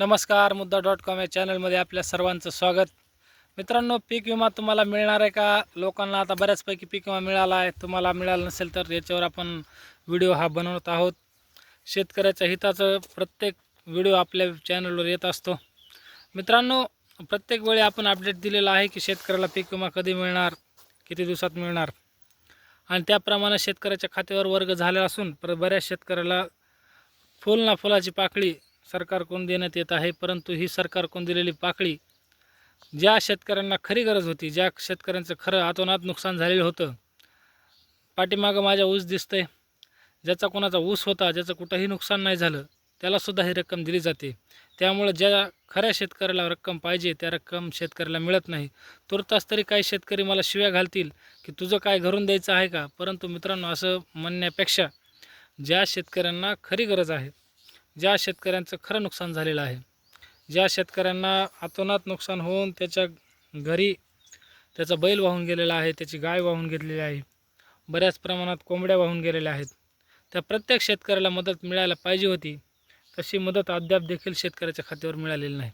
नमस्कार मुद्दा dot com या चॅनलमध्ये आपल्या सर्वांचं स्वागत. मित्रांनो पीक विमा तुम्हाला मिळणार आहे का? लोकांना आता बऱ्याचपैकी पीक विमा मिळाला आहे. तुम्हाला मिळाला नसेल तर याच्यावर आपण व्हिडिओ हा बनवत आहोत. शेतकऱ्याच्या हिताचं प्रत्येक व्हिडिओ आपल्या चॅनलवर येत असतो. मित्रांनो प्रत्येक वेळी आपण अपडेट दिलेला आहे की शेतकऱ्याला पीक विमा कधी मिळणार किती दिवसात मिळणार? आणि त्याप्रमाणे शेतकऱ्याच्या खात्यावर वर्ग झाला असून पर बऱ्याच शेतकऱ्याला फुल ना फुलाची पाकळी सरकारकडून देण्यात येत आहे परंतु ही सरकारकडून दिलेली पाकळी ज्या शेतकऱ्यांना खरी गरज होती ज्या शेतकऱ्यांचं खरं हातोनात नुकसान झालेलं होतं पाठीमागं माझ्या ऊस दिसतंय. ज्याचा कोणाचा ऊस होता ज्याचं कुठंही नुकसान नाही झालं त्यालासुद्धा ही रक्कम दिली जाते. त्यामुळं ज्या खऱ्या शेतकऱ्याला रक्कम पाहिजे त्या रक्कम शेतकऱ्याला मिळत नाही. तुर्तास तरी काही शेतकरी मला शिव्या घालतील की तुझं काय घरून द्यायचं आहे का? परंतु मित्रांनो असं म्हणण्यापेक्षा ज्या शेतकऱ्यांना खरी गरज आहे ज्या शेतकऱ्यांचं खरं नुकसान झालेलं आहे ज्या शेतकऱ्यांना अतोनात नुकसान होऊन त्याच्या घरी त्याचा बैल वाहून गेलेला आहे त्याची गाय वाहून घेतलेली आहे बऱ्याच प्रमाणात कोंबड्या वाहून गेलेल्या आहेत त्या प्रत्येक शेतकऱ्याला मदत मिळायला पाहिजे होती तशी मदत अद्याप देखील शेतकऱ्याच्या खात्यावर मिळालेली नाही.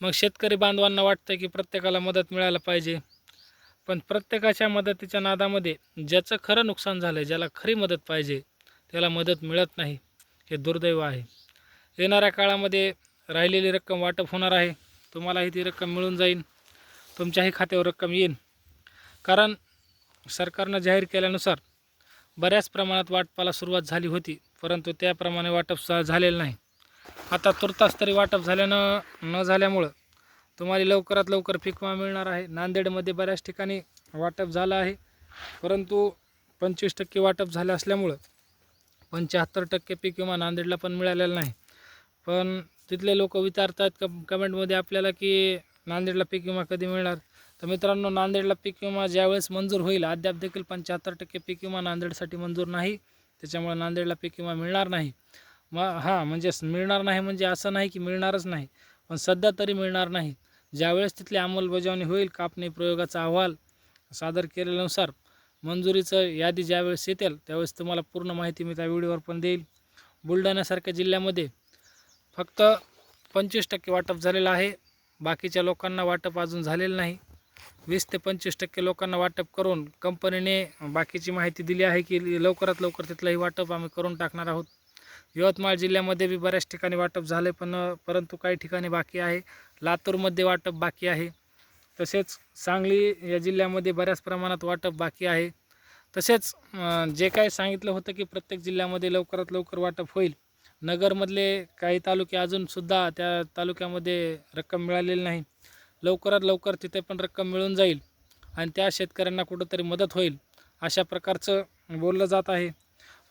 मग शेतकरी बांधवांना वाटतं की प्रत्येकाला मदत मिळायला पाहिजे पण प्रत्येकाच्या मदतीच्या नादामध्ये ज्याचं खरं नुकसान झालं आहे ज्याला खरी मदत पाहिजे त्याला मदत मिळत नाही. हे दुर्दैव आहे. येणाऱ्या काळामध्ये राहिलेली रक्कम वाटप होणार आहे. तुम्हालाही ती रक्कम मिळून जाईल तुमच्याही खात्यावर रक्कम येईल कारण सरकारनं जाहीर केल्यानुसार बऱ्याच प्रमाणात वाटपाला सुरुवात झाली होती. परंतु त्याप्रमाणे वाटप झालेलं नाही. आता तुर्तास तरी वाटप झाल्यानं न झाल्यामुळं तुम्हाला लवकरात लवकर पिकवा मिळणार आहे. नांदेडमध्ये बऱ्याच ठिकाणी वाटप झालं आहे. परंतु पंचवीस टक्के वाटप झालं असल्यामुळं पंच्याहत्तर टक्के पीक विमा नांदेडला पण मिळालेलं नाही. पण तिथले लोक विचारतात क कमेंटमध्ये आपल्याला की नांदेडला पीक विमा कधी मिळणार? तर मित्रांनो नांदेडला पीक विमा ज्यावेळेस मंजूर होईल अद्याप देखील पंच्याहत्तर टक्के पीक विमा नांदेडसाठी मंजूर नाही. त्याच्यामुळे नांदेडला पीक विमा मिळणार नाही. मग हां म्हणजे मिळणार नाही म्हणजे असं नाही की मिळणारच नाही पण सध्या तरी मिळणार नाही. ज्यावेळेस तिथली अंमलबजावणी होईल कापणी प्रयोगाचा अहवाल सादर केल्यानुसार मंजुरीचं यादी ज्यावेळेस येतील त्यावेळेस तुम्हाला पूर्ण माहिती मी त्या व्हिडिओवर पण देईल. बुलढाण्यासारख्या जिल्ह्यामध्ये फक्त पंचवीस टक्के वाटप झालेलं आहे. बाकीच्या लोकांना वाटप अजून झालेलं नाही. वीस ते पंचवीस टक्के लोकांना वाटप करून कंपनीने बाकीची माहिती दिली आहे की लवकरात लवकर तिथलंही वाटप आम्ही करून टाकणार आहोत. यवतमाळ जिल्ह्यामध्ये बी बऱ्याच ठिकाणी वाटप झाले पण परंतु काही ठिकाणी बाकी आहे. लातूरमध्ये वाटप बाकी आहे. तसेच सांगली या जिल्ह्यामध्ये बऱ्याच प्रमाणात वाटप बाकी आहे. तसेच जे काही सांगितलं होतं की प्रत्येक जिल्ह्यामध्ये लवकरात लवकर वाटप होईल नगरमधले काही तालुके अजूनसुद्धा त्या तालुक्यामध्ये रक्कम मिळालेली नाही. लवकरात लवकर तिथे पण रक्कम मिळून जाईल आणि त्या शेतकऱ्यांना कुठंतरी मदत होईल अशा प्रकारचं बोललं जात आहे.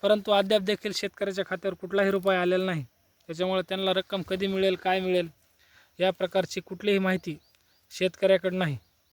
परंतु अद्याप देखील शेतकऱ्याच्या खात्यावर कुठलाही रुपये आलेला नाही. त्याच्यामुळे त्यांना रक्कम कधी मिळेल काय मिळेल या प्रकारची कुठलीही माहिती शेतकऱ्याकडं नाही.